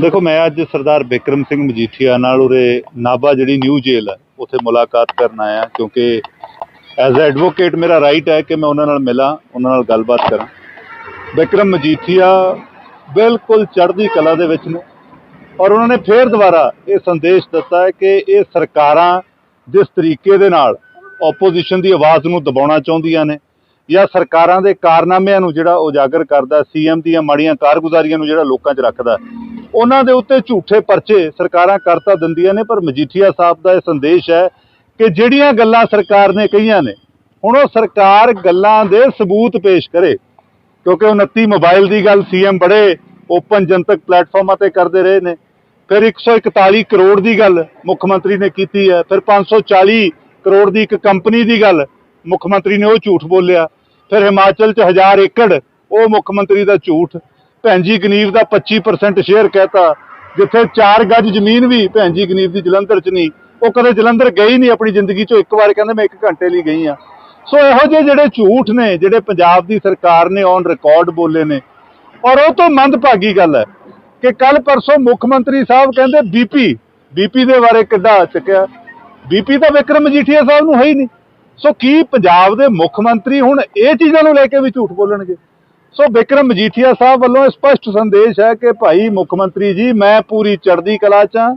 ਦੇਖੋ, ਮੈਂ ਅੱਜ ਸਰਦਾਰ ਬਿਕਰਮ ਸਿੰਘ ਮਜੀਠੀਆ ਨਾਲ ਉਰੇ ਨਾਭਾ ਜਿਹੜੀ ਨਿਊ ਜੇਲ ਹੈ, ਉੱਥੇ ਮੁਲਾਕਾਤ ਕਰਨ ਆਇਆ, ਕਿਉਂਕਿ ਐਜ਼ ਐਡਵੋਕੇਟ ਮੇਰਾ ਰਾਈਟ ਹੈ ਕਿ ਮੈਂ ਉਹਨਾਂ ਨਾਲ ਮਿਲਾਂ, ਉਹਨਾਂ ਨਾਲ ਗੱਲਬਾਤ ਕਰਾਂ। ਬਿਕਰਮ ਮਜੀਠੀਆ ਬਿਲਕੁਲ ਚੜ੍ਹਦੀ ਕਲਾ ਦੇ ਵਿੱਚ ਨੇ ਔਰ ਉਹਨਾਂ ਨੇ ਫੇਰ ਦੁਬਾਰਾ ਇਹ ਸੰਦੇਸ਼ ਦਿੱਤਾ ਹੈ ਕਿ ਇਹ ਸਰਕਾਰਾਂ ਜਿਸ ਤਰੀਕੇ ਦੇ ਨਾਲ ਆਪੋਜੀਸ਼ਨ ਦੀ ਆਵਾਜ਼ ਨੂੰ ਦਬਾਉਣਾ ਚਾਹੁੰਦੀਆਂ ਨੇ ਜਾਂ ਸਰਕਾਰਾਂ ਦੇ ਕਾਰਨਾਮਿਆਂ ਨੂੰ ਜਿਹੜਾ ਉਜਾਗਰ ਕਰਦਾ ਸੀਐਮ ਦੀਆਂ ਮਾੜੀਆਂ ਕਾਰਗੁਜ਼ਾਰੀਆਂ ਨੂੰ ਜਿਹੜਾ ਲੋਕਾਂ 'ਚ ਰੱਖਦਾ ਉਹਨਾਂ ਦੇ ਉੱਤੇ ਝੂਠੇ ਪਰਚੇ ਸਰਕਾਰਾਂ ਕਰਤਾ ਦਿੰਦੀਆਂ ਨੇ, ਪਰ ਮਜੀਠੀਆ ਸਾਹਿਬ ਦਾ ਇਹ ਸੰਦੇਸ਼ ਹੈ ਕਿ ਜਿਹੜੀਆਂ ਗੱਲਾਂ ਸਰਕਾਰ ਨੇ ਕਹੀਆਂ ਨੇ, ਹੁਣ ਉਹ ਸਰਕਾਰ ਗੱਲਾਂ ਦੇ ਸਬੂਤ ਪੇਸ਼ ਕਰੇ, ਕਿਉਂਕਿ 29 ਮੋਬਾਈਲ ਦੀ ਗੱਲ ਸੀਐਮ ਬੜੇ ਓਪਨ ਜਨਤਕ ਪਲੇਟਫਾਰਮਾਂ ਤੇ ਕਰਦੇ ਰਹੇ ਨੇ। ਫਿਰ 141 ਕਰੋੜ ਦੀ ਗੱਲ ਮੁੱਖ ਮੰਤਰੀ ਨੇ ਕੀਤੀ ਹੈ, ਫਿਰ 540 ਕਰੋੜ ਦੀ ਇੱਕ ਕੰਪਨੀ ਦੀ ਗੱਲ ਮੁੱਖ ਮੰਤਰੀ ਨੇ ਉਹ ਝੂਠ ਬੋਲਿਆ, ਫਿਰ ਹਿਮਾਚਲ 'ਚ 1000 ਏਕੜ ਉਹ ਮੁੱਖ ਮੰਤਰੀ ਦਾ ਝੂਠ ਭੈਣ ਜੀ ਗਨੀਵ ਦਾ 25% ਸ਼ੇਅਰ ਕਹਿਤਾ, ਜਿੱਥੇ 4 ਗੱਜ ਜ਼ਮੀਨ ਵੀ ਭੈਣ ਜੀ ਗਨੀਵ ਦੀ ਜਲੰਧਰ 'ਚ ਨਹੀਂ, ਉਹ ਕਦੇ ਜਲੰਧਰ ਗਈ ਨਹੀਂ ਆਪਣੀ ਜ਼ਿੰਦਗੀ 'ਚੋਂ, ਇੱਕ ਵਾਰ ਕਹਿੰਦੇ ਮੈਂ 1 ਘੰਟੇ ਲਈ ਗਈ ਆ ਸੋ ਇਹੋ ਜਿਹੇ ਜਿਹੜੇ ਝੂਠ ਨੇ, ਜਿਹੜੇ ਪੰਜਾਬ ਦੀ ਸਰਕਾਰ ਨੇ ਔਨ ਰਿਕਾਰਡ ਬੋਲੇ ਨੇ, ਔਰ ਉਹ ਤੋਂ ਮੰਦਭਾਗੀ ਗੱਲ ਹੈ ਕਿ ਕੱਲ ਪਰਸੋਂ ਮੁੱਖ ਮੰਤਰੀ ਸਾਹਿਬ ਕਹਿੰਦੇ ਬੀਪੀ ਬੀਪੀ ਦੇ ਬਾਰੇ ਕਿੱਡਾ ਚੁੱਕਿਆ। ਬੀਪੀ ਤਾਂ ਵਿਕਰਮ ਮਜੀਠੀਆ ਸਾਹਿਬ ਨੂੰ ਹੈ ਹੀ ਨਹੀਂ। ਸੋ ਕੀ ਪੰਜਾਬ ਦੇ ਮੁੱਖ ਮੰਤਰੀ ਹੁਣ ਇਹ ਚੀਜ਼ਾਂ ਨੂੰ ਲੈ ਕੇ ਵੀ ਝੂਠ ਬੋਲਣਗੇ? ਸੋ ਵਿਕਰਮ ਮਜੀਠੀਆ ਸਾਹਿਬ ਵੱਲੋਂ ਸਪਸ਼ਟ ਸੰਦੇਸ਼ ਹੈ ਕਿ ਭਾਈ ਮੁੱਖ ਮੰਤਰੀ ਜੀ, ਮੈਂ ਪੂਰੀ ਚੜ੍ਹਦੀ ਕਲਾ ਚ ਹਾਂ।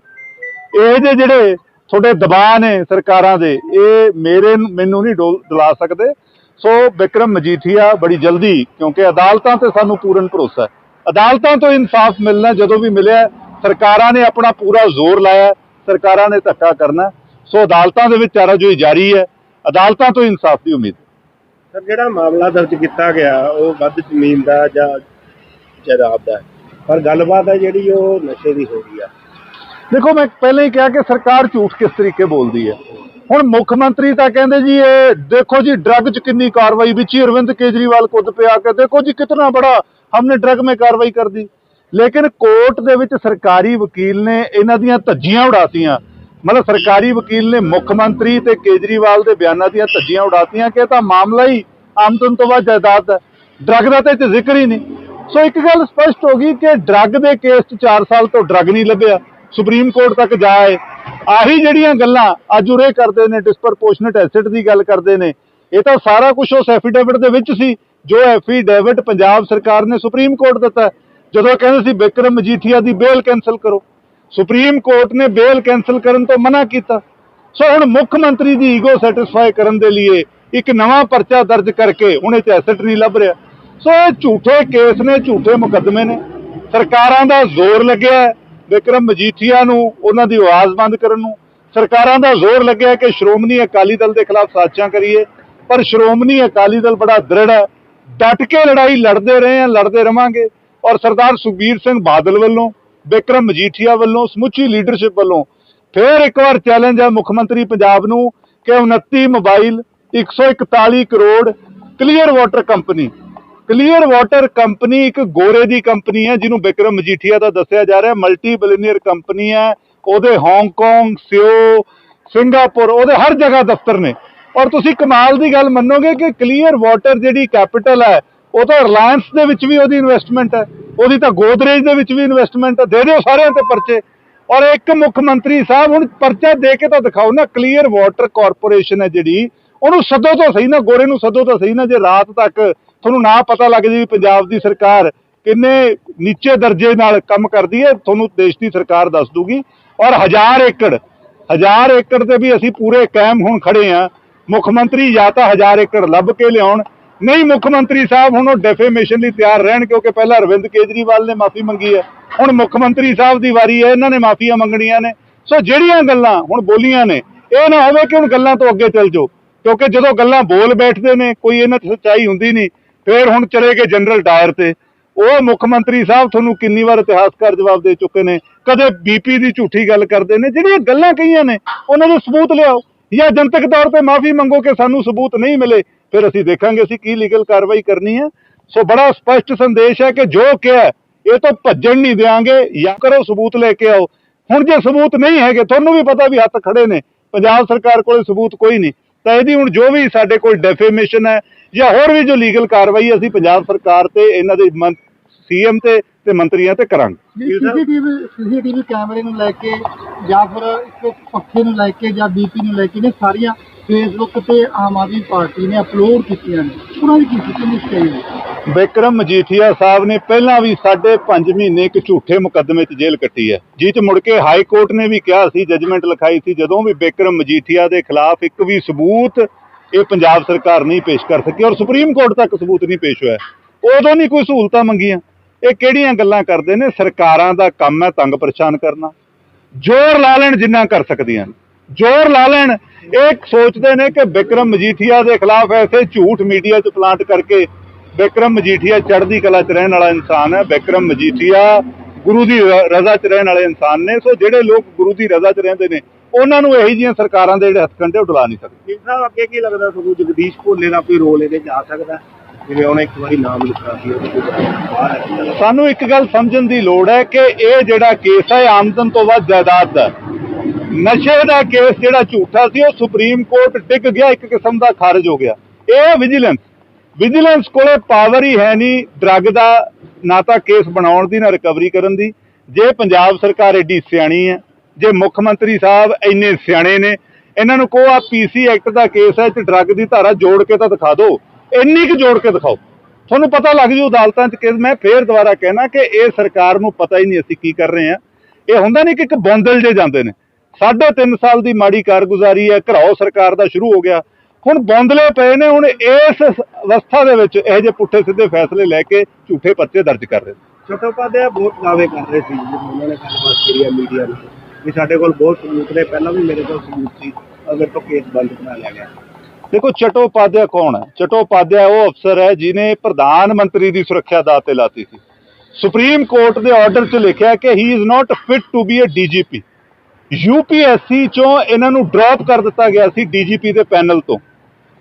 ਇਹ ਜਿਹੇ ਜਿਹੜੇ ਤੁਹਾਡੇ ਦਬਾਅ ਨੇ ਸਰਕਾਰਾਂ ਦੇ, ਇਹ ਮੇਰੇ ਮੈਨੂੰ ਨਹੀਂ ਡੋਲ- ਡੁਲਾ ਸਕਦੇ। ਸੋ ਵਿਕਰਮ ਮਜੀਠੀਆ ਬੜੀ ਜਲਦੀ, ਕਿਉਂਕਿ ਅਦਾਲਤਾਂ ਤੇ ਸਾਨੂੰ ਪੂਰਨ ਭਰੋਸਾ ਹੈ। ਅਦਾਲਤਾਂ ਤੋਂ ਇਨਸਾਫ ਮਿਲਣਾ ਜਦੋਂ ਵੀ ਮਿਲਿਆ ਸਰਕਾਰਾਂ ਨੇ ਆਪਣਾ ਪੂਰਾ ਜ਼ੋਰ ਲਾਇਆ ਸਰਕਾਰਾਂ ਨੇ ਧੱਕਾ ਕਰਨਾ ਸੋ ਅਦਾਲਤਾਂ ਦੇ ਵਿੱਚ ਚਾਰਾਜੋਈ ਜਾਰੀ ਹੈ। ਅਦਾਲਤਾਂ ਤੋਂ ਇਨਸਾਫ ਦੀ ਉਮੀਦ। ਸਰ, ਜਿਹੜਾ ਮਾਮਲਾ ਦਰਜ ਕੀਤਾ ਗਿਆ, ਉਹ ਵੱਧ ਜ਼ਮੀਨ ਦਾ ਜਾਂ ਜਾਇਦਾਦ ਦਾ ਪਰ ਗੱਲਬਾਤ ਹੈ ਜਿਹੜੀ ਉਹ ਨਸ਼ੇ ਦੀ ਹੋ ਰਹੀ ਆ। ਦੇਖੋ, ਮੈਂ ਪਹਿਲਾਂ ਹੀ ਕਿਹਾ ਕਿ ਸਰਕਾਰ ਝੂਠ ਕਿਸ ਤਰੀਕੇ ਬੋਲਦੀ ਹੈ। ਹੁਣ ਮੁੱਖ ਮੰਤਰੀ ਤਾਂ ਕਹਿੰਦੇ ਜੀ, ਇਹ ਦੇਖੋ ਜੀ ਡਰੱਗ 'ਚ ਕਿੰਨੀ ਕਾਰਵਾਈ ਵਿੱਚ ਹੀ ਅਰਵਿੰਦ ਕੇਜਰੀਵਾਲ ਕੁੱਦ ਪਿਆ ਕੇ ਦੇਖੋ ਜੀ, ਕਿਤਨਾ ਬੜਾ ਹਮਨੇ ਡਰੱਗ ਮੇ ਕਾਰਵਾਈ ਕਰ ਦੀ ਲੇਕਿਨ ਕੋਰਟ ਦੇ ਵਿੱਚ ਸਰਕਾਰੀ ਵਕੀਲ ਨੇ ਇਹਨਾਂ ਦੀਆਂ ਧੱਜੀਆਂ ਉਡਾਤੀਆਂ। ਮਤਲਬ ਸਰਕਾਰੀ ਵਕੀਲ ਨੇ ਮੁੱਖ ਮੰਤਰੀ ਤੇ ਕੇਜਰੀਵਾਲ ਦੇ ਬਿਆਨਾਂ ਦੀਆਂ ਧੱਜੀਆਂ ਉਡਾਤੀਆਂ ਕਿ ਇਹ ਤਾਂ ਮਾਮਲਾ ਹੀ ਆਮਦਨ ਤੋਂ ਬਾਅਦ ਜਾਇਦਾਦ ਹੈ। ਡਰੱਗ ਦਾ ਤਾਂ ਇਹ ਜ਼ਿਕਰ ਹੀ ਨਹੀਂ। ਸੋ ਇੱਕ ਗੱਲ ਸਪਸ਼ਟ ਹੋ ਗਈ ਕਿ ਡਰੱਗ ਦੇ ਕੇਸ 'ਚ 4 ਸਾਲ ਤੋਂ ਡਰੱਗ ਨਹੀਂ ਲੱਭਿਆ। ਸੁਪਰੀਮ ਕੋਰਟ ਤੱਕ ਜਾਏ ਆਹੀ ਜਿਹੜੀਆਂ ਗੱਲਾਂ ਅੱਜ ਉਰੇ ਕਰਦੇ ਨੇ ਡਿਸਪਰਪੋਰਸ਼ਨੇਟ ਐਸਿਡ ਦੀ ਗੱਲ ਕਰਦੇ ਨੇ, ਇਹ ਤਾਂ ਸਾਰਾ ਕੁਝ ਉਸ ਐਫੀਡੇਵਿਟ ਦੇ ਵਿੱਚ ਸੀ, ਜੋ ਐਫੀਡੇਵਿਟ ਪੰਜਾਬ ਸਰਕਾਰ ਨੇ ਸੁਪਰੀਮ ਕੋਰਟ ਦਿੱਤਾ। ਜਦੋਂ ਕਹਿੰਦੇ ਸੀ ਬਿਕਰਮ ਮਜੀਠੀਆ ਦੀ ਬੇਲ ਕੈਨਸਲ ਕਰੋ। ਸੁਪਰੀਮ ਕੋਰਟ ਨੇ ਬੇਲ ਕੈਨਸਲ ਕਰਨ ਤੋਂ ਮਨਾ ਕੀਤਾ। ਸੋ ਹੁਣ ਮੁੱਖ ਮੰਤਰੀ ਦੀ ਈਗੋ ਸੈਟੀਸਫਾਈ ਕਰਨ ਦੇ ਲਈ ਇੱਕ ਨਵਾਂ ਪਰਚਾ ਦਰਜ ਕਰਕੇ ਹੁਣ ਇਹ 'ਚ ਐਸੈਟ ਨਹੀਂ ਲੱਭ ਰਿਹਾ। ਸੋ ਇਹ ਝੂਠੇ ਕੇਸ ਨੇ, ਝੂਠੇ ਮੁਕੱਦਮੇ ਨੇ। ਸਰਕਾਰਾਂ ਦਾ ਜ਼ੋਰ ਲੱਗਿਆ ਹੈ ਵਿਕਰਮ ਮਜੀਠੀਆ ਨੂੰ, ਉਹਨਾਂ ਦੀ ਆਵਾਜ਼ ਬੰਦ ਕਰਨ ਨੂੰ। ਸਰਕਾਰਾਂ ਦਾ ਜ਼ੋਰ ਲੱਗਿਆ ਕਿ ਸ਼੍ਰੋਮਣੀ ਅਕਾਲੀ ਦਲ ਦੇ ਖਿਲਾਫ ਸਾਜ਼ਿਸ਼ਾਂ ਕਰੀਏ। ਪਰ ਸ਼੍ਰੋਮਣੀ ਅਕਾਲੀ ਦਲ ਬੜਾ ਦ੍ਰਿੜ ਹੈ। ਡਟ ਕੇ ਲੜਾਈ ਲੜਦੇ ਰਹੇ ਆ ਲੜਦੇ ਰਵਾਂਗੇ। ਔਰ ਸਰਦਾਰ ਸੁਖਬੀਰ ਸਿੰਘ ਬਾਦਲ ਵੱਲੋਂ ਬਿਕਰਮ ਮਜੀਠੀਆ ਵੱਲੋਂ, ਸਮੁੱਚੀ ਲੀਡਰਸ਼ਿਪ ਵੱਲੋਂ ਫੇਰ ਇੱਕ ਵਾਰ ਚੈਲੰਜ ਹੈ ਮੁੱਖ ਮੰਤਰੀ ਪੰਜਾਬ ਨੂੰ ਕਿ 29 mobile 141 crore clear water company clear water company ਇੱਕ ਗੋਰੇ ਦੀ ਕੰਪਨੀ ਹੈ, ਜਿਹਨੂੰ ਬਿਕਰਮ ਮਜੀਠੀਆ ਦਾ ਦੱਸਿਆ ਜਾ ਰਿਹਾ। ਮਲਟੀ ਬਿਲੀਅਨਰ ਕੰਪਨੀ ਹੈ। ਉਹਦੇ ਹਾਂਗਕਾਂਗ ਸਿਓ ਸਿੰਗਾਪੁਰ ਉਹਦੇ ਹਰ ਜਗ੍ਹਾ ਦਫ਼ਤਰ ਨੇ। ਔਰ ਤੁਸੀਂ ਕਮਾਲ ਦੀ ਗੱਲ ਮੰਨੋਗੇ ਕਿ ਕਲੀਅਰ ਵਾਟਰ ਜਿਹੜੀ ਕੈਪੀਟਲ ਹੈ ਉਹ ਤਾਂ ਰਿਲਾਇੰਸ ਦੇ ਵਿੱਚ ਵੀ ਉਹਦੀ ਇਨਵੈਸਟਮੈਂਟ ਹੈ। ਉਹਦੀ ਤਾਂ ਗੋਦਰੇਜ ਦੇ ਵਿੱਚ ਵੀ ਇਨਵੈਸਟਮੈਂਟ ਹੈ। ਦੇ ਦਿਓ ਸਾਰਿਆਂ ਤੇ ਪਰਚੇ। ਔਰ ਇੱਕ ਮੁੱਖ ਮੰਤਰੀ ਸਾਹਿਬ, ਹੁਣ ਪਰਚਾ ਦੇ ਕੇ ਤਾਂ ਦਿਖਾਓ ਨਾ ਕਲੀਅਰ ਵਾਟਰ ਕਾਰਪੋਰੇਸ਼ਨ ਹੈ ਜਿਹੜੀ। ਉਹਨੂੰ ਸਦੋ ਤਾਂ ਸਹੀ ਨਾ, ਗੋਰੇ ਨੂੰ ਸੱਦੋ ਤਾਂ ਸਹੀ ਨਾ, ਜੇ ਰਾਤ ਤੱਕ ਤੁਹਾਨੂੰ ਨਾ ਪਤਾ ਲੱਗ ਜੇ ਵੀ ਪੰਜਾਬ ਦੀ ਸਰਕਾਰ ਕਿੰਨੇ ਨੀਚੇ ਦਰਜੇ ਨਾਲ ਕੰਮ ਕਰਦੀ ਹੈ, ਤੁਹਾਨੂੰ ਦੇਸ਼ ਦੀ ਸਰਕਾਰ ਦੱਸ ਦੂਗੀ। ਔਰ ਹਜ਼ਾਰ ਏਕੜ ਹਜ਼ਾਰ ਏਕੜ ਤੇ ਵੀ ਅਸੀਂ ਪੂਰੇ ਕਾਇਮ ਹੁਣ ਖੜੇ ਆ ਮੁੱਖ ਮੰਤਰੀ ਜਾਂ ਤਾਂ ਹਜ਼ਾਰ ਏਕੜ ਲੱਭ ਕੇ ਲਿਆਉਣ ਨਹੀਂ, ਮੁੱਖ ਮੰਤਰੀ ਸਾਹਿਬ ਹੁਣ ਉਹ ਡੈਫੇਮੇਸ਼ਨ ਲਈ ਤਿਆਰ ਰਹਿਣ ਕਿਉਂਕਿ ਪਹਿਲਾਂ ਅਰਵਿੰਦ ਕੇਜਰੀਵਾਲ ਨੇ ਮਾਫੀ ਮੰਗੀ ਹੈ। ਹੁਣ ਮੁੱਖ ਮੰਤਰੀ ਸਾਹਿਬ ਦੀ ਵਾਰੀ ਹੈ, ਇਹਨਾਂ ਨੇ ਮਾਫੀਆਂ ਮੰਗਣੀਆਂ ਨੇ। ਸੋ ਜਿਹੜੀਆਂ ਗੱਲਾਂ ਹੁਣ ਬੋਲੀਆਂ ਨੇ, ਇਹ ਨਾ ਹੋਵੇ ਕਿ ਹੁਣ ਗੱਲਾਂ ਤੋਂ ਅੱਗੇ ਚੱਲ ਜਾਓ। ਕਿਉਂਕਿ ਜਦੋਂ ਗੱਲਾਂ ਬੋਲ ਬੈਠਦੇ ਨੇ, ਕੋਈ ਇਹਨਾਂ 'ਚ ਸੱਚਾਈ ਹੁੰਦੀ ਨਹੀਂ, ਫੇਰ ਹੁਣ ਚਲੇ ਗਏ ਜਨਰਲ ਡਾਇਰ ਤੇ। ਉਹ ਮੁੱਖ ਮੰਤਰੀ ਸਾਹਿਬ ਤੁਹਾਨੂੰ ਕਿੰਨੀ ਵਾਰ ਇਤਿਹਾਸਕਾਰ ਜਵਾਬ ਦੇ ਚੁੱਕੇ ਨੇ, ਕਦੇ ਬੀਪੀ ਦੀ ਝੂਠੀ ਗੱਲ ਕਰਦੇ ਨੇ, ਜਿਹੜੀਆਂ ਗੱਲਾਂ ਕਹੀਆਂ ਨੇ, ਉਹਨਾਂ ਦੇ ਸਬੂਤ ਲਿਆਓ। ਜਾਂ ਜਨਤਕ ਤੌਰ ਤੇ ਮਾਫੀ ਮੰਗੋ ਕਿ ਸਾਨੂੰ ਸਬੂਤ ਨਹੀਂ ਮਿਲੇ ਫਿਰ ਅਸੀਂ ਦੇਖਾਂਗੇ ਅਸੀਂ ਕੀ ਲੀਗਲ ਕਾਰਵਾਈ ਕਰਨੀ ਹੈ। ਸੋ ਬੜਾ ਸਪਸ਼ਟ ਸੰਦੇਸ਼ ਹੈ ਕਿ ਜੋ ਕਿਹਾ ਇਹ ਤੋਂ ਭੱਜਣ ਨਹੀਂ ਦੇਵਾਂਗੇ ਜਾਂ ਕਰੋ ਸਬੂਤ ਲੈ ਕੇ ਆਓ। ਹੁਣ ਜੇ ਸਬੂਤ ਨਹੀਂ ਹੈਗੇ, ਤੁਹਾਨੂੰ ਵੀ ਪਤਾ ਵੀ ਹੱਥ ਖੜੇ ਨੇ। ਪੰਜਾਬ ਸਰਕਾਰ ਕੋਲੇ ਸਬੂਤ ਕੋਈ ਨਹੀਂ। ਤਾਂ ਇਹਦੀ ਹੁਣ ਜੋ ਵੀ ਸਾਡੇ ਕੋਲ ਡੈਫੇਮੇਸ਼ਨ ਹੈ, ਜਾਂ ਹੋਰ ਵੀ ਜੋ ਲੀਗਲ ਕਾਰਵਾਈ ਅਸੀਂ ਪੰਜਾਬ ਸਰਕਾਰ ਤੇ, ਇਹਨਾਂ ਦੇ ਸੀਐਮ ਤੇ ਤੇ ਮੰਤਰੀਆਂ ਤੇ ਕਰਾਂਗੇ। ਸੀਸੀਟੀਵੀ ਸੀਸੀਟੀਵੀ ਕੈਮਰੇ ਨੂੰ ਲੈ ਕੇ ਜਾਂ ਫਿਰ ਇੱਕ ਪੱਖੇ ਨੂੰ ਲੈ ਕੇ ਜਾਂ ਬੀਪੀ ਨੂੰ ਲੈ ਕੇ ਨੇ ਸਾਰੀਆਂ ਫੇਸਬੁੱਕ ਤੇ ਆਮ ਆਦਮੀ ਪਾਰਟੀ ਨੇ ਅਪਲੋਡ ਕੀਤੀਆਂ ਨੇ। ਉਹਨਾਂ ਦੀ ਕੀ ਸਥਿਤੀ ਚਾਹੀਦੀ ਵਿਕਰਮ ਮਜੀਠੀਆ ਸਾਹਿਬ ਨੇ ਪਹਿਲਾਂ ਵੀ ਸਾਢੇ ਪੰਜ ਮਹੀਨੇ ਇੱਕ ਝੂਠੇ ਮੁਕੱਦਮੇ 'ਚ ਜੇਲ੍ਹ ਕੱਟੀ ਹੈ। ਜਿਹ 'ਚ ਮੁੜ ਕੇ ਹਾਈ ਕੋਰਟ ਨੇ ਵੀ ਕਿਹਾ ਸੀ ਜੱਜਮੈਂਟ ਲਿਖਾਈ ਸੀ, ਜਦੋਂ ਵੀ ਵਿਕਰਮ ਮਜੀਠੀਆ ਦੇ ਖਿਲਾਫ ਇੱਕ ਵੀ ਸਬੂਤ ਇਹ ਪੰਜਾਬ ਸਰਕਾਰ ਨਹੀਂ ਪੇਸ਼ ਕਰ ਸਕੀ ਔਰ ਸੁਪਰੀਮ ਕੋਰਟ ਤੱਕ ਸਬੂਤ ਨਹੀਂ ਪੇਸ਼ ਹੋਇਆ। ਉਦੋਂ ਨਹੀਂ ਕੋਈ ਸਹੂਲਤਾਂ ਮੰਗੀਆਂ। ਇਹ ਕਿਹੜੀਆਂ ਗੱਲਾਂ ਕਰਦੇ ਨੇ? ਸਰਕਾਰਾਂ ਦਾ ਕੰਮ ਹੈ ਤੰਗ ਪਰੇਸ਼ਾਨ ਕਰਨਾ। ਜ਼ੋਰ ਲਾ ਲੈਣ ਜਿੰਨਾ ਕਰ ਸਕਦੀਆਂ। ਜ਼ੋਰ ਲਾ ਲੈਣ। ਇਹ ਸੋਚਦੇ ਨੇ ਕਿ ਵਿਕਰਮ ਮਜੀਠੀਆ ਦੇ ਖਿਲਾਫ ਐਸੇ ਝੂਠ ਮੀਡੀਆ 'ਚ ਪਲਾਂਟ ਕਰਕੇ ਵਿਕਰਮ ਮਜੀਠੀਆ ਚੜ੍ਹਦੀ ਕਲਾ 'ਚ ਰਹਿਣ ਵਾਲਾ ਇਨਸਾਨ ਹੈ। ਵਿਕਰਮ ਮਜੀਠੀਆ ਗੁਰੂ ਦੀ ਰਜ਼ਾ 'ਚ ਰਹਿਣ ਵਾਲੇ ਇਨਸਾਨ ਨੇ। ਸੋ ਜਿਹੜੇ ਲੋਕ ਗੁਰੂ ਦੀ ਰਜ਼ਾ 'ਚ ਰਹਿੰਦੇ ਨੇ ਉਹਨਾਂ ਨੂੰ ਇਹੀ ਜਿਹੀਆਂ ਸਰਕਾਰਾਂ ਦੇ ਜਿਹੜੇ ਹੱਥਕੰਡੇ ਉਡਲਾ ਨਹੀਂ ਸਕਦੇ। ਜੀ ਸਾਹਿਬ ਅੱਗੇ ਕੀ ਲੱਗਦਾ ਤੁਹਾਨੂੰ? ਜਗਦੀਸ਼ ਭੋਲੇ ਦਾ ਕੋਈ ਰੋਲ ਇਹਦੇ 'ਚ ਆ ਸਕਦਾ? ਜਿਵੇਂ ਉਹਨੇ ਇੱਕ ਵਾਰੀ ਨਾਮ ਲਿਖਿਆ ਸੀ ਸਾਨੂੰ ਇੱਕ ਗੱਲ ਸਮਝਣ ਦੀ ਲੋੜ ਹੈ ਕਿ ਇਹ ਜਿਹੜਾ ਕੇਸ ਹੈ ਆਮਦਨ ਤੋਂ ਵੱਧ ਜਾਇਦਾਦ ਦਾ। ਨਸ਼ੇ ਦਾ ਕੇਸ ਜਿਹੜਾ ਝੂਠਾ ਸੀ, ਉਹ ਸੁਪਰੀਮ ਕੋਰਟ ਡਿੱਗ ਗਿਆ, ਇੱਕ ਕਿਸਮ ਦਾ ਖਾਰਜ ਹੋ ਗਿਆ। ਇਹ ਵਿਜੀਲੈਂਸ। ਵਿਜੀਲੈਂਸ ਕੋਲੇ ਪਾਵਰ ਹੀ ਹੈ ਨਹੀਂ, ਡਰੱਗ ਦਾ ਨਾ ਤਾਂ ਕੇਸ ਬਣਾਉਣ ਦੀ, ਨਾ ਰਿਕਵਰੀ ਕਰਨ ਦੀ। ਜੇ ਪੰਜਾਬ ਸਰਕਾਰ ਐਡੀ ਸਿਆਣੀ ਹੈ, ਜੇ ਮੁੱਖ ਮੰਤਰੀ ਸਾਹਿਬ ਇੰਨੇ ਸਿਆਣੇ ਨੇ, ਇਹਨਾਂ ਨੂੰ ਕਹੋ ਆ ਪੀਸੀ ਐਕਟ ਦਾ ਕੇਸ ਹੈ ਤੇ ਡਰੱਗ ਦੀ ਧਾਰਾ ਜੋੜ ਕੇ ਤਾਂ ਦਿਖਾ ਦਿਓ। ਇੰਨੀ ਕੁ ਜੋੜ ਕੇ ਦਿਖਾਓ। ਤੁਹਾਨੂੰ ਪਤਾ ਲੱਗ ਜੂ ਅਦਾਲਤਾਂ 'ਚ ਕਿ ਮੈਂ ਫੇਰ ਦੁਬਾਰਾ ਕਹਿਣਾ ਕਿ ਇਹ ਸਰਕਾਰ ਨੂੰ ਪਤਾ ਹੀ ਨਹੀਂ ਅਸੀਂ ਕੀ ਕਰ ਰਹੇ ਹਾਂ। ਇਹ ਹੁੰਦਾ ਨਹੀਂ ਕਿ ਇੱਕ ਬੌਂਦਲ ਜੇ ਜਾਂਦੇ ਨੇ। ਸਾਢੇ ਤਿੰਨ ਸਾਲ ਦੀ ਮਾੜੀ ਕਾਰਗੁਜ਼ਾਰੀ ਹੈ ਘਰਾਓ ਸਰਕਾਰ ਦਾ ਸ਼ੁਰੂ ਹੋ ਗਿਆ। ਹੁਣ ਬੌਂਦਲੇ ਪਏ ਨੇ ਹੁਣ ਇਸ ਅਵਸਥਾ ਦੇ ਵਿੱਚ ਇਹੋ ਜਿਹੇ ਪੁੱਠੇ ਸਿੱਧੇ ਫੈਸਲੇ ਲੈ ਕੇ ਝੂਠੇ ਪਰਚੇ ਦਰਜ ਕਰ ਰਹੇ ਨੇ। ਚਟੋਪਾਧਿਆਏ ਬਹੁਤ ਦਾਅਵੇ ਕਰ ਰਹੇ ਸੀ ਉਹਨਾਂ ਨੇ ਗੱਲਬਾਤ ਕਰੀ ਹੈ ਮੀਡੀਆ ਨਾਲ ਵੀ ਸਾਡੇ ਕੋਲ ਬਹੁਤ ਸਬੂਤ ਨੇ ਪਹਿਲਾਂ ਵੀ ਮੇਰੇ ਕੋਲ ਸਬੂਤ ਸੀ ਅਗਰ ਤੋਂ ਕੇਸ ਬੰਦ ਕਰਾ ਲਿਆ ਗਿਆ। ਦੇਖੋ ਚਟੋਪਾਧਿਆ ਕੌਣ ਹੈ? ਚਟੋਪਾਧਿਆ ਉਹ ਅਫਸਰ ਹੈ ਜਿਨੇ ਪ੍ਰਧਾਨ ਮੰਤਰੀ ਦੀ ਸੁਰੱਖਿਆ ਦਾਅ ਤੇ ਲਾਤੀ ਸੀ। ਸੁਪਰੀਮ ਕੋਰਟ ਦੇ ਆਰਡਰ 'ਚ ਲਿਖਿਆ ਕਿ he is not fit to be a DGP UPSC ਚੋਂ ਇਹਨਾਂ ਨੂੰ ਡ੍ਰੌਪ ਕਰ ਦਿੱਤਾ ਗਿਆ ਸੀ ਡੀਜੀਪੀ ਦੇ ਪੈਨਲ ਤੋਂ।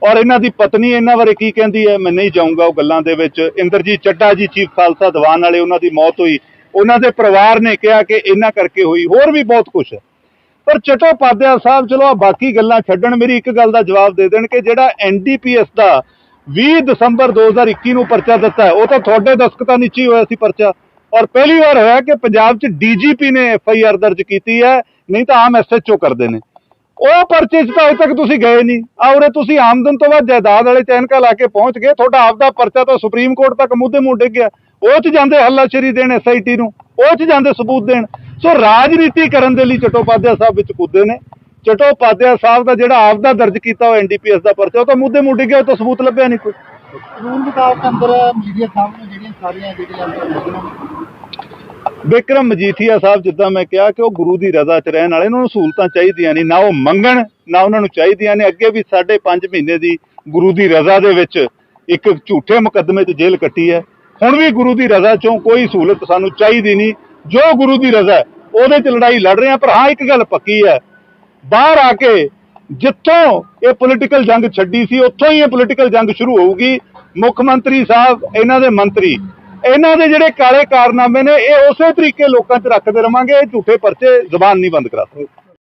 ਔਰ ਇਹਨਾਂ ਦੀ ਪਤਨੀ ਇਹਨਾਂ ਬਾਰੇ ਕੀ ਕਹਿੰਦੀ ਹੈ, ਮੈਂ ਨਹੀਂ ਜਾਊਂਗਾ ਉਹ ਗੱਲਾਂ ਦੇ ਵਿੱਚ। ਇੰਦਰਜੀਤ ਚੱਡਾ ਜੀ, ਚੀਫ ਖਾਲਸਾ ਦੀਵਾਨ ਵਾਲੇ, ਉਹਨਾਂ ਦੀ ਮੌਤ ਹੋਈ। ਉਹਨਾਂ ਦੇ ਪਰਿਵਾਰ ਨੇ ਕਿਹਾ ਕਿ ਇਹਨਾਂ ਕਰਕੇ ਹੋਈ, ਹੋਰ ਵੀ ਬਹੁਤ ਕੁਝ ਹੈ। ਪਰ ਚਟੋਪਾਧਿਆ ਸਾਹਿਬ, ਚਲੋ ਆ ਬਾਕੀ ਗੱਲਾਂ ਛੱਡਣ, ਮੇਰੀ ਇੱਕ ਗੱਲ ਦਾ ਜਵਾਬ ਦੇ ਦੇਣ ਕਿ ਜਿਹੜਾ ਐਨਡੀਪੀਐਸ ਦਾ 20 ਦਸੰਬਰ 2021 ਨੂੰ ਪਰਚਾ ਦਿੱਤਾ ਉਹ ਤਾਂ ਤੁਹਾਡੇ ਦਸਖਤਾਂ ਨੀਚੇ ਹੀ ਹੋਇਆ ਸੀ ਪਰਚਾ। ਔਰ ਪਹਿਲੀ ਵਾਰ ਹੋਇਆ ਕਿ ਪੰਜਾਬ 'ਚ ਡੀਜੀਪੀ ਨੇ ਐਫਆਈਆਰ ਦਰਜ ਕੀਤੀ ਹੈ, ਨਹੀਂ ਤਾਂ ਆਮ ਐਸਐਚਓ ਕਰਦੇ ਨੇ। ਉਹ ਪਰਚੇ 'ਚ ਤਾਂ ਅਜੇ ਤੱਕ ਤੁਸੀਂ ਗਏ ਨਹੀਂ। ਆਉਰੇ ਤੁਸੀਂ ਆਮਦਨ ਤੋਂ ਬਾਅਦ ਜਾਇਦਾਦ ਵਾਲੇ ਚੈਨਕਾ ਲਾ ਕੇ ਪਹੁੰਚ ਗਏ। ਤੁਹਾਡਾ ਆਪਦਾ ਪਰਚਾ ਤਾਂ ਸੁਪਰੀਮ ਕੋਰਟ ਤੱਕ ਮੁੱਦੇ ਮੂੰਹ ਡਿੱਗ ਗਿਆ। ਉਹ 'ਚ ਜਾਂਦੇ ਹੱਲਾਸ਼ੇਰੀ ਦੇਣ ਐਸਆਈਟੀ ਨੂੰ। ਉਹ 'ਚ ਜਾਂਦੇ ਸਬੂਤ ਦੇਣ। ਸੋ ਰਾਜਨੀਤੀ ਕਰਨ ਦੇ ਲਈ ਚਟੋਪਾਧਿਆ ਸਾਹਿਬ ਵਿੱਚ ਕੁੱਦੇ ਨੇ। ਚਟੋਪਾਧਿਆ ਸਾਹਿਬ ਦਾ ਜਿਹੜਾ ਆਪਦਾ ਦਰਜ ਕੀਤਾ ਉਹ ਐਨਡੀਪੀਐਸ ਦਾ ਪਰਚਾ, ਉਹ ਤਾਂ ਮੁੱਦੇ ਮੂੰਹ ਡਿੱਗਿਆ ਉਹ ਤਾਂ ਸਬੂਤ ਲੱਭਿਆ ਨਹੀਂ ਕੋਈ। ਕਾਨੂੰਨ ਮੁਤਾਬਕ ਅੰਦਰ ਮੀਡੀਆ ਸਾਹਮਣੇ ਜਿਹੜੀਆਂ ਸਾਰੀਆਂ ਜਿਹੜੀਆਂ ਵਿਕਰਮ ਮਜੀਠੀਆ ਸਾਹਿਬ, ਜਿੱਦਾਂ ਮੈਂ ਕਿਹਾ ਕਿ ਉਹ ਗੁਰੂ ਦੀ ਰਜ਼ਾ 'ਚ ਰਹਿਣ ਵਾਲੇ ਉਹਨਾਂ ਨੂੰ ਸਹੂਲਤਾਂ ਚਾਹੀਦੀਆਂ ਨਹੀਂ ਨਾ ਉਹ ਮੰਗਣ, ਨਾ ਉਹਨਾਂ ਨੂੰ ਚਾਹੀਦੀਆਂ ਨੇ। ਅੱਗੇ ਵੀ ਸਾਢੇ ਪੰਜ ਮਹੀਨੇ ਦੀ ਗੁਰੂ ਦੀ ਰਜ਼ਾ ਦੇ ਵਿੱਚ ਇੱਕ ਝੂਠੇ ਮੁਕੱਦਮੇ 'ਚ ਜੇਲ੍ਹ ਕੱਟੀ ਹੈ। ਹੁਣ ਵੀ ਗੁਰੂ ਦੀ ਰਜ਼ਾ 'ਚੋਂ ਕੋਈ ਸਹੂਲਤ ਸਾਨੂੰ ਚਾਹੀਦੀ ਨਹੀਂ। ਜੋ ਗੁਰੂ ਦੀ ਰਜ਼ਾ ਉਹਦੇ 'ਚ ਲੜਾਈ ਲੜ ਰਹੇ ਹਾਂ, ਪਰ ਹਾਂ, ਇੱਕ ਗੱਲ ਪੱਕੀ ਹੈ। ਬਾਹਰ ਆ ਕੇ ਜਿੱਥੋਂ ਇਹ ਪੋਲੀਟੀਕਲ ਜੰਗ ਛੱਡੀ ਸੀ, ਉੱਥੋਂ ਹੀ ਇਹ ਪੋਲੀਟੀਕਲ ਜੰਗ ਸ਼ੁਰੂ ਹੋਊਗੀ। ਮੁੱਖ ਮੰਤਰੀ ਸਾਹਿਬ, ਇਹਨਾਂ ਦੇ ਮੰਤਰੀ, ਇਹਨਾਂ ਦੇ ਜਿਹੜੇ ਕਾਲੇ ਕਾਰਨਾਮੇ ਨੇ, ਇਹ ਉਸੇ ਤਰੀਕੇ ਲੋਕਾਂ 'ਚ ਰੱਖਦੇ ਰਵਾਂਗੇ, ਇਹ ਝੂਠੇ ਪਰਚੇ ਜ਼ਬਾਨ ਨਹੀਂ ਬੰਦ ਕਰਾ ਸਕਦੇ।